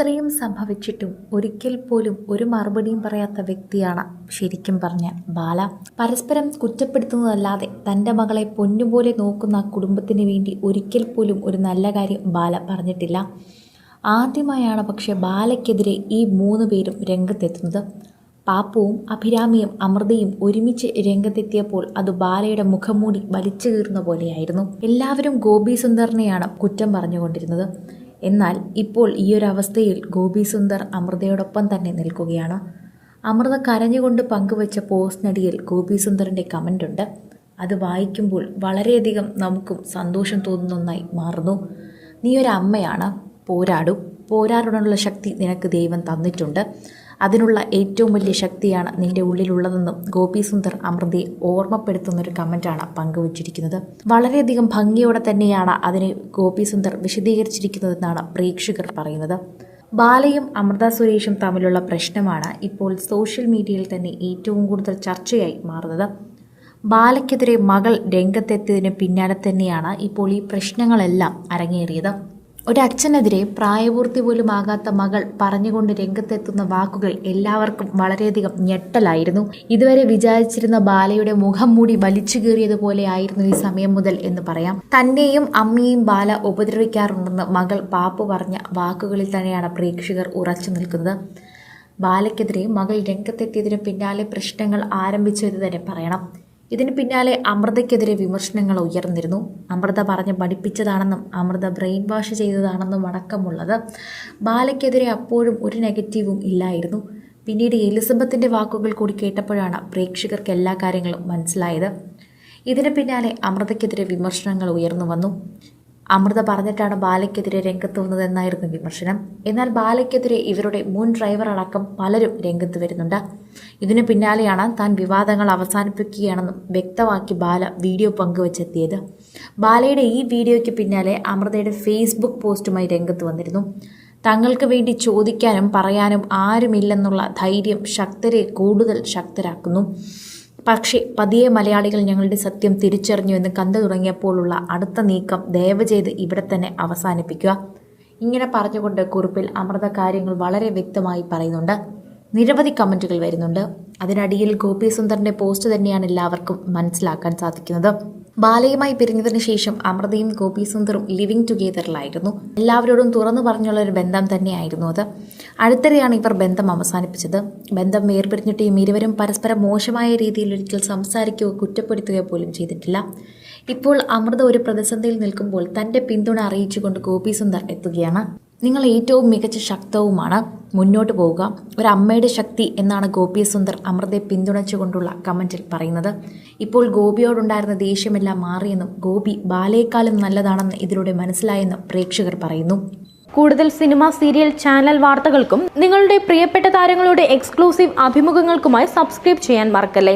ഇത്രയും സംഭവിച്ചിട്ടും ഒരിക്കൽ പോലും ഒരു മറുപടിയും പറയാത്ത വ്യക്തിയാണ് ശരിക്കും പറഞ്ഞ ബാല. പരസ്പരം കുറ്റപ്പെടുത്തുന്നതല്ലാതെ തന്റെ മകളെ പൊന്നുപോലെ നോക്കുന്ന കുടുംബത്തിന് വേണ്ടി ഒരിക്കൽ പോലും ഒരു നല്ല കാര്യം ബാല പറഞ്ഞിട്ടില്ല. ആദ്യമായാണ് പക്ഷേ ബാലയ്ക്കെതിരെ ഈ മൂന്ന് പേരും രംഗത്തെത്തുന്നത്. പാപ്പുവും അഭിരാമിയും അമൃതയും ഒരുമിച്ച് രംഗത്തെത്തിയപ്പോൾ അത് ബാലയുടെ മുഖംമൂടി വലിച്ചു കീറുന്ന പോലെയായിരുന്നു. എല്ലാവരും ഗോപി സുന്ദറിനെയാണ് കുറ്റം പറഞ്ഞുകൊണ്ടിരുന്നത്. എന്നാൽ ഇപ്പോൾ ഈ ഒരു അവസ്ഥയിൽ ഗോപി സുന്ദർ അമൃതയോടൊപ്പം തന്നെ നിൽക്കുകയാണ്. അമൃത കരഞ്ഞുകൊണ്ട് പങ്കുവച്ച പോസ്റ്റിനടിയിൽ ഗോപി സുന്ദറിന്റെ കമന്റ് ഉണ്ട്. അത് വായിക്കുമ്പോൾ വളരെയധികം നമുക്കും സന്തോഷം തോന്നുന്ന ഒന്നായി മാറുന്നു. നീ ഒരു അമ്മയാണ് പോരാടും. പോരാടാനുള്ള ശക്തി നിനക്ക് ദൈവം തന്നിട്ടുണ്ട്. അതിനുള്ള ഏറ്റവും വലിയ ശക്തിയാണ് നിന്റെ ഉള്ളിലുള്ളതെന്നും ഗോപി സുന്ദർ അമൃതയെ ഓർമ്മപ്പെടുത്തുന്ന ഒരു കമന്റാണ് പങ്കുവച്ചിരിക്കുന്നത്. വളരെയധികം ഭംഗിയോടെ തന്നെയാണ് അതിനെ ഗോപി സുന്ദർ വിശദീകരിച്ചിരിക്കുന്നതെന്നാണ് പ്രേക്ഷകർ പറയുന്നത്. ബാലയും അമൃത സുരേഷും തമ്മിലുള്ള പ്രശ്നമാണ് ഇപ്പോൾ സോഷ്യൽ മീഡിയയിൽ തന്നെ ഏറ്റവും കൂടുതൽ ചർച്ചയായി മാറുന്നത്. ബാലയ്ക്കെതിരെ മകൾ രംഗത്തെത്തിയതിന് പിന്നാലെ തന്നെയാണ് ഇപ്പോൾ ഈ പ്രശ്നങ്ങളെല്ലാം അരങ്ങേറിയത്. ഒരച്ഛനെതിരെ പ്രായപൂർത്തി പോലും ആകാത്ത മകൾ പറഞ്ഞുകൊണ്ട് രംഗത്തെത്തുന്ന വാക്കുകൾ എല്ലാവർക്കും വളരെയധികം ഞെട്ടലായിരുന്നു. ഇതുവരെ വിചാരിച്ചിരുന്ന ബാലയുടെ മുഖം മൂടി വലിച്ചു കീറിയതുപോലെ ആയിരുന്നു ഈ സമയം മുതൽ എന്ന് പറയാം. തന്നെയും അമ്മയും ബാല ഉപദ്രവിക്കാറുണ്ടെന്ന് മകൾ പാപ്പു പറഞ്ഞ വാക്കുകളിൽ തന്നെയാണ് പ്രേക്ഷകർ ഉറച്ചു നിൽക്കുന്നത്. ബാലയ്ക്കെതിരെ മകൾ രംഗത്തെത്തിയതിന് പിന്നാലെ പ്രശ്നങ്ങൾ ആരംഭിച്ചു എന്ന് തന്നെ പറയണം. ഇതിന് പിന്നാലെ അമൃതയ്ക്കെതിരെ വിമർശനങ്ങൾ ഉയർന്നിരുന്നു. അമൃത പറഞ്ഞ് പഠിപ്പിച്ചതാണെന്നും അമൃത ബ്രെയിൻ വാഷ് ചെയ്തതാണെന്നും അടക്കമുള്ളത് ബാലയ്ക്കെതിരെ അപ്പോഴും ഒരു നെഗറ്റീവും ഇല്ലായിരുന്നു. പിന്നീട് എലിസബത്തിന്റെ വാക്കുകൾ കൂടി കേട്ടപ്പോഴാണ് പ്രേക്ഷകർക്ക് എല്ലാ കാര്യങ്ങളും മനസ്സിലായത്. ഇതിന് പിന്നാലെ അമൃതയ്ക്കെതിരെ വിമർശനങ്ങൾ ഉയർന്നു വന്നു. അമൃത പറഞ്ഞിട്ടാണ് ബാലയ്ക്കെതിരെ രംഗത്ത് വന്നതെന്നായിരുന്നു വിമർശനം. എന്നാൽ ബാലയ്ക്കെതിരെ ഇവരുടെ മുൻ ഡ്രൈവർ അടക്കം പലരും രംഗത്ത് വരുന്നുണ്ട്. ഇതിനു പിന്നാലെയാണ് താൻ വിവാദങ്ങൾ അവസാനിപ്പിക്കുകയാണെന്നും വ്യക്തമാക്കി ബാല വീഡിയോ പങ്കുവച്ചെത്തിയത്. ബാലയുടെ ഈ വീഡിയോയ്ക്ക് പിന്നാലെ അമൃതയുടെ ഫേസ്ബുക്ക് പോസ്റ്റുമായി രംഗത്ത് വന്നിരുന്നു. തങ്ങൾക്ക് വേണ്ടി ചോദിക്കാനും പറയാനും ആരുമില്ലെന്നുള്ള ധൈര്യം ശക്തരെ കൂടുതൽ ശക്തരാക്കുന്നു. പക്ഷേ പതിയെ മലയാളികൾ ഞങ്ങളുടെ സത്യം തിരിച്ചറിഞ്ഞു എന്ന് കണ്ടു തുടങ്ങിയപ്പോഴുള്ള അടുത്ത നീക്കം ദയവ് ചെയ്ത് ഇവിടെ തന്നെ അവസാനിപ്പിക്കുക. ഇങ്ങനെ പറഞ്ഞുകൊണ്ട് കുറിപ്പിൽ അമൃത കാര്യങ്ങൾ വളരെ വ്യക്തമായി പറയുന്നുണ്ട്. നിരവധി കമന്റുകൾ വരുന്നുണ്ട്. അതിനടിയിൽ ഗോപി സുന്ദറിന്റെ പോസ്റ്റ് തന്നെയാണ് എല്ലാവർക്കും മനസ്സിലാക്കാൻ സാധിക്കുന്നത്. ബാലയുമായി പിരിഞ്ഞതിന് ശേഷം അമൃതയും ഗോപി സുന്ദറും ലിവിങ് ടുഗെദറിലായിരുന്നു. എല്ലാവരോടും തുറന്നു പറഞ്ഞുള്ള ഒരു ബന്ധം തന്നെയായിരുന്നു അത്. അടുത്തിടെയാണ് ഇവർ ബന്ധം അവസാനിപ്പിച്ചത്. ബന്ധം വേർപിരിഞ്ഞിട്ടും ഇരുവരും പരസ്പരം മോശമായ രീതിയിൽ ഒരിക്കൽ സംസാരിക്കുകയോ കുറ്റപ്പെടുത്തുകയോ പോലും ചെയ്തിട്ടില്ല. ഇപ്പോൾ അമൃത ഒരു പ്രതിസന്ധിയിൽ നിൽക്കുമ്പോൾ തന്റെ പിന്തുണ അറിയിച്ചുകൊണ്ട് ഗോപിസുന്ദർ എത്തുകയാണ്. നിങ്ങൾ ഏറ്റവും മികച്ച ശക്തവുമാണ് മുന്നോട്ട് പോവുക. ഒരു അമ്മയുടെ ശക്തി എന്നാണ് ഗോപി സുന്ദർ അമൃതയെ പിന്തുണച്ചുകൊണ്ടുള്ള കമന്റിൽ പറയുന്നത്. ഇപ്പോൾ ഗോപിയോടുണ്ടായിരുന്ന ദേഷ്യമെല്ലാം മാറിയെന്നും ഗോപി ബാലയെക്കാളും നല്ലതാണെന്ന് ഇതിലൂടെ മനസ്സിലായെന്നും പ്രേക്ഷകർ പറയുന്നു. കൂടുതൽ സിനിമ സീരിയൽ ചാനൽ വാർത്തകൾക്കും നിങ്ങളുടെ പ്രിയപ്പെട്ട താരങ്ങളുടെ എക്സ്ക്ലൂസീവ് അഭിമുഖങ്ങൾക്കുമായി സബ്സ്ക്രൈബ് ചെയ്യാൻ മറക്കല്ലേ?